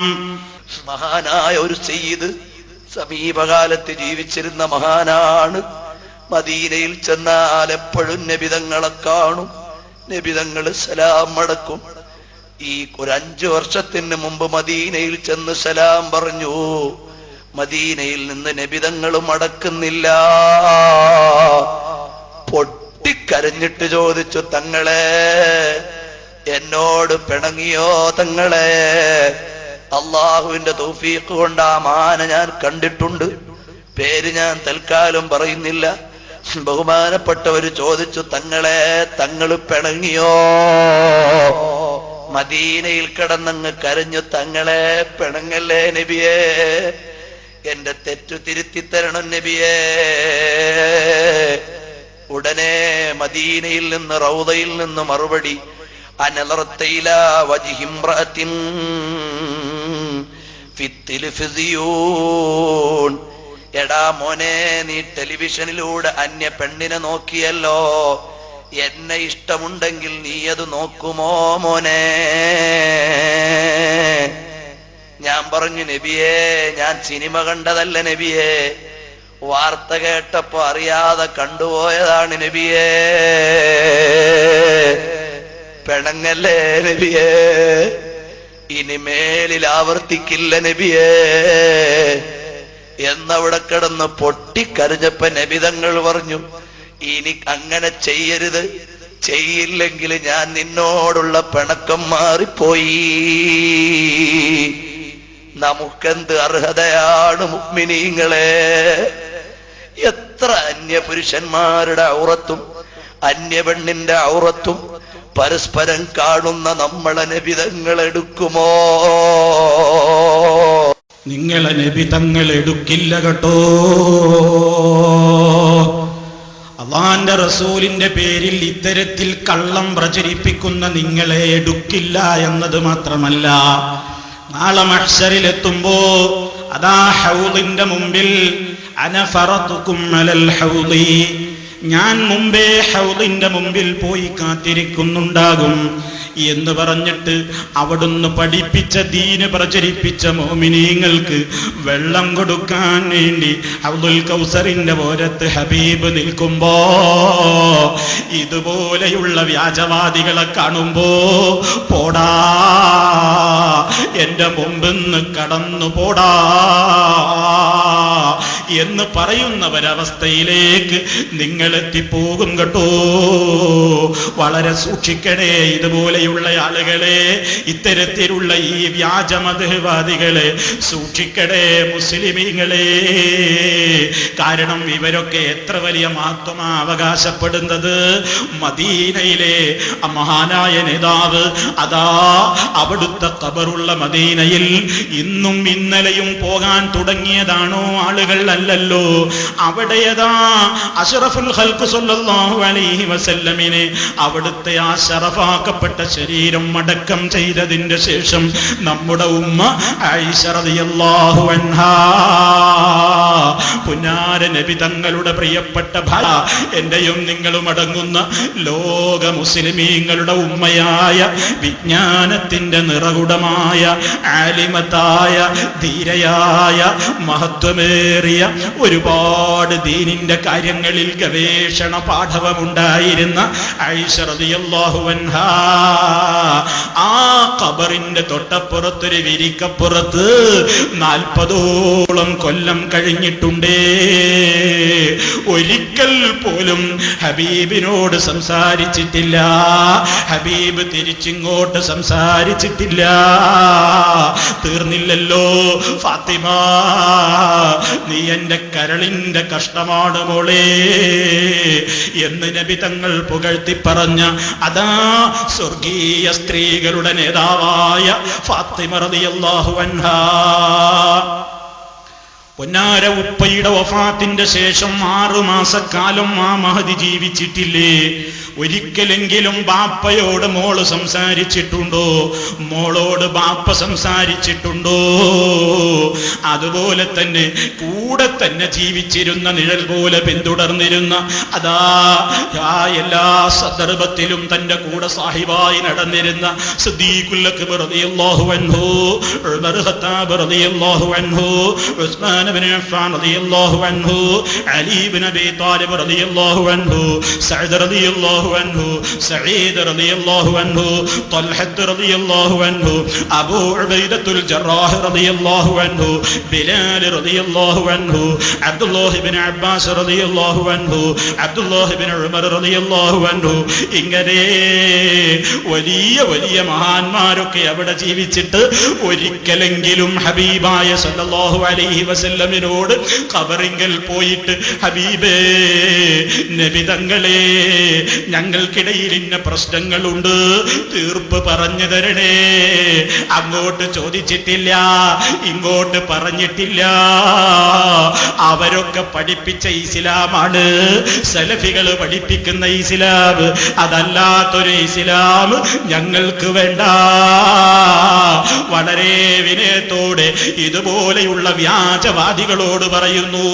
മഹാനായ ഒരു സെയ്ത് സമീപകാലത്ത് ജീവിച്ചിരുന്ന മഹാനാണ്. മദീനയിൽ ചെന്നാൽ എപ്പോഴും നബിതങ്ങളെ കാണും. നബിതങ്ങൾ സലാം മടക്കും ഈ ഒരു അഞ്ചു വർഷത്തിന് മുമ്പ് മദീനയിൽ ചെന്ന് സലാം പറഞ്ഞു. മദീനയിൽ നിന്ന് നബിതങ്ങൾ മടക്കുന്നില്ല പൊട്ടിക്കരഞ്ഞിട്ട് ചോദിച്ചു തങ്ങളെ എന്നോട് പിണങ്ങിയോ തങ്ങളെ? അള്ളാഹുവിന്റെ തൗഫീഖ് കൊണ്ട് ആ മാന ഞാൻ കണ്ടിട്ടുണ്ട്. പേര് ഞാൻ തൽക്കാലം പറയുന്നില്ല. ബഹുമാനപ്പെട്ടവർ ചോദിച്ചു തങ്ങളെ തങ്ങൾ പിണങ്ങിയോ? മദീനയിൽ കിടന്നങ്ങ് കരഞ്ഞു തങ്ങളെ പിണങ്ങല്ലേ നബിയേ? എന്റെ തെറ്റു തിരുത്തി തരണം നബിയേ. ഉടനെ മദീനയിൽ നിന്ന് റൗദയിൽ നിന്ന് മറുപടി അനലർത്തയില വജിഹിംറത്തിൻ എടാ മോനെ നീ ടെലിവിഷനിലൂടെ അന്യ പെണ്ണിനെ നോക്കിയല്ലോ. എന്നെ ഇഷ്ടമുണ്ടെങ്കിൽ നീ അത് നോക്കുമോ മോനെ? ഞാൻ പറഞ്ഞു നബിയേ ഞാൻ സിനിമ കണ്ടതല്ല നബിയേ. വാർത്ത കേട്ടപ്പോ അറിയാതെ കണ്ടുപോയതാണ് നബിയേ. പെണങ്ങല്ലേ നബിയേ? ഇനി മേലിൽ ആവർത്തിക്കില്ല നബിയേ. എന്നവിടെ കിടന്ന് പൊട്ടിക്കരഞ്ഞപ്പ നബിതങ്ങൾ പറഞ്ഞു ഇനി അങ്ങനെ ചെയ്യരുത്. ചെയ്യില്ലെങ്കിൽ ഞാൻ നിന്നോടുള്ള പിണക്കം മാറിപ്പോയി. നമുക്കെന്ത് അർഹതയാണ് മുഗ്മിനീങ്ങളെ? എത്ര അന്യ പുരുഷന്മാരുടെ ഔറത്തും അന്യപെണ്ണിന്റെ ഔറത്തും പരസ്പരം കാണുന്ന നമ്മളെ നബിതങ്ങൾ എടുക്കുമോ നിങ്ങളെ നബിതങ്ങൾ എടുക്കില്ല കേട്ടോ. അള്ളാന്റെ റസൂലിന്റെ പേരിൽ ഇത്തരത്തിൽ കള്ളം പ്രചരിപ്പിക്കുന്ന നിങ്ങളെ എടുക്കില്ല എന്നത് മാത്രമല്ല. നാളെ മഹ്ഷറിലെത്തുമ്പോ അതാ ഹൗദിന്റെ മുമ്പിൽ അനഫറത്തുക്കും ഹൗദി. ഞാൻ മുമ്പേ ഹൗദിന്റെ മുമ്പിൽ പോയി കാത്തിരിക്കുന്നുണ്ടാകും എന്ന് പറഞ്ഞിട്ട് അവിടുന്ന് പഠിപ്പിച്ച ദീന് പ്രചരിപ്പിച്ച മോമിനീങ്ങൾക്ക് വെള്ളം കൊടുക്കാൻ വേണ്ടി അബ്ദുൽ കൗസറിന്റെ ഓരത്ത് ഹബീബ് നിൽക്കുമ്പോ ഇതുപോലെയുള്ള വ്യാജവാദികളെ കാണുമ്പോ പോടാ എന്റെ മുമ്പിന്ന് കടന്നു പോടാ. എന്ന് പറയുന്നവരവസ്ഥയിലേക്ക് നിങ്ങൾ എത്തിപ്പോകും കേട്ടോ. വളരെ സൂക്ഷിക്കണേ ഇതുപോലെയുള്ള ആളുകളെ ഇത്തരത്തിലുള്ള ഈ വ്യാജമതവാദികളെ സൂക്ഷിക്കണേ മുസ്ലിമീങ്ങളെ. കാരണം ഇവരൊക്കെ എത്ര വലിയ മഹത്വമാ അവകാശപ്പെടുന്നത് മദീനയിലെ മഹാനായ നേതാവ് അതാ അവിടുത്തെ കബറുള്ള മദീനയിൽ ഇന്നും ഇന്നലെയും പോകാൻ തുടങ്ങിയതാണോ ആളുകൾ അല്ലല്ലോ. അവിടെയതാ അഷറഫുൽ ഹൽക്ക് സല്ലല്ലാഹു അലൈഹി വസല്ലമിനെ അവിടുത്തെ ആ ശറഫാക്കപ്പെട്ട ശരീരം അടക്കം ചെയ്തതിന്റെ ശേഷം നമ്മുടെ ഉമ്മ അൻഹാ. പുന്നാര നബി തങ്ങളുടെ പ്രിയപ്പെട്ട ഭല എന്റെയും നിങ്ങളും അടങ്ങുന്ന ലോക മുസ്ലിമീങ്ങളുടെ ഉമ്മയായ വിജ്ഞാനത്തിന്റെ നിറകുടമായ ആലിമത്തായ ധീരയായ മഹത്വമേറിയ ഒരുപാട് ദീനിന്റെ കാര്യങ്ങളിൽ ഗവേഷണ പാഠവമുണ്ടായിരുന്ന ഐഷ റളിയല്ലാഹു അൻഹാ. ആ കബറിന്റെ തൊട്ടപ്പുറത്തൊരു വിരിക്കപ്പുറത്ത് നാൽപ്പതോളം കൊല്ലം കഴിഞ്ഞിട്ടുണ്ടേ. ഒരിക്കൽ പോലും ഹബീബിനോട് സംസാരിച്ചിട്ടില്ല. ഹബീബ് തിരിച്ചിങ്ങോട്ട് സംസാരിച്ചിട്ടില്ല. തീർന്നില്ലല്ലോ. ഫാത്തിമ നീ എന്റെ കരളിന്റെ കഷ്ടമാണ് മോളെ. എന്ന് നബി തങ്ങൾ പുകഴ്ത്തി പറഞ്ഞ അതാ സ്വർഗീയ സ്ത്രീകളുടെ നേതാവായ ഫാത്തിമ റളിയല്ലാഹു അൻഹാ. പൊന്നാര ഉപ്പയുടെ വഫാത്തിന്റെ ശേഷം ആറു മാസക്കാലം ആ മഹതി ജീവിച്ചിട്ടില്ലേ? ഒരിക്കലെങ്കിലും ബാപ്പയോട് മോൾ സംസാരിച്ചിട്ടുണ്ടോ? മോളോട് ബാപ്പ സംസാരിച്ചിട്ടുണ്ടോ? അതുപോലെ തന്നെ കൂടെ തന്നെ ജീവിച്ചിരുന്ന നിഴൽ പോലെ പിന്തുടർന്നിരുന്ന അതാ എല്ലാ സന്ദർഭത്തിലും തന്റെ കൂടെ സാഹിബായി നടന്നിരുന്ന സിദ്ദീഖുൽ അക്ബർ റളിയല്ലാഹു അൻഹു റളിയല്ലാഹു അൻഹു ഉസ്മാൻ ഇബ്നു അഫ്ഫാൻ റളിയല്ലാഹു അൻഹു അലി ഇബ്നു അബീ താലിബ് റളിയല്ലാഹു അൻഹു സഅദ് റളിയല്ലാഹു അൻഹു സഈദ് റളിയല്ലാഹു അൻഹു ത്വൽഹത്ത് റളിയല്ലാഹു അൻഹു അബൂ ഉബൈദത്തുൽ ജറാഹ് റളിയല്ലാഹു അൻഹു ബിലാൽ റളിയല്ലാഹു അൻഹു അബ്ദുല്ലാഹ് ഇബ്നു അബ്ബാസ് റളിയല്ലാഹു അൻഹു അബ്ദുല്ലാഹ് ഇബ്നു ഉമർ റളിയല്ലാഹു അൻഹു. ഇങ്ങനെ വലിയ വലിയ മഹാന്മാരൊക്കെ അവിടെ ജീവിച്ചിട്ട് ഒരിക്കലെങ്കിലും ഹബീബായ സല്ലല്ലാഹു അലൈഹി വസല്ലമിനോട് കബറിങ്കൽ പോയിട്ട് ഹബീബേ നബിതങ്ങളെ ഞങ്ങൾക്കിടയിൽ ഇന്ന പ്രശ്നങ്ങളുണ്ട്. തീർപ്പ് പറഞ്ഞു തരണേ. അങ്ങോട്ട് ചോദിച്ചിട്ടില്ല ഇങ്ങോട്ട് പറഞ്ഞിട്ടില്ല. അവരൊക്കെ പഠിപ്പിച്ച ഇസ്ലാമാണ്. സലഫികൾ പഠിപ്പിക്കുന്ന ഇസ്ലാം. അതല്ലാത്തൊരു ഇസ്ലാം ഞങ്ങൾക്ക് വേണ്ട. വളരെ വിനയത്തോടെ ഇതുപോലെയുള്ള വ്യാജവാദികളോട് പറയുന്നു.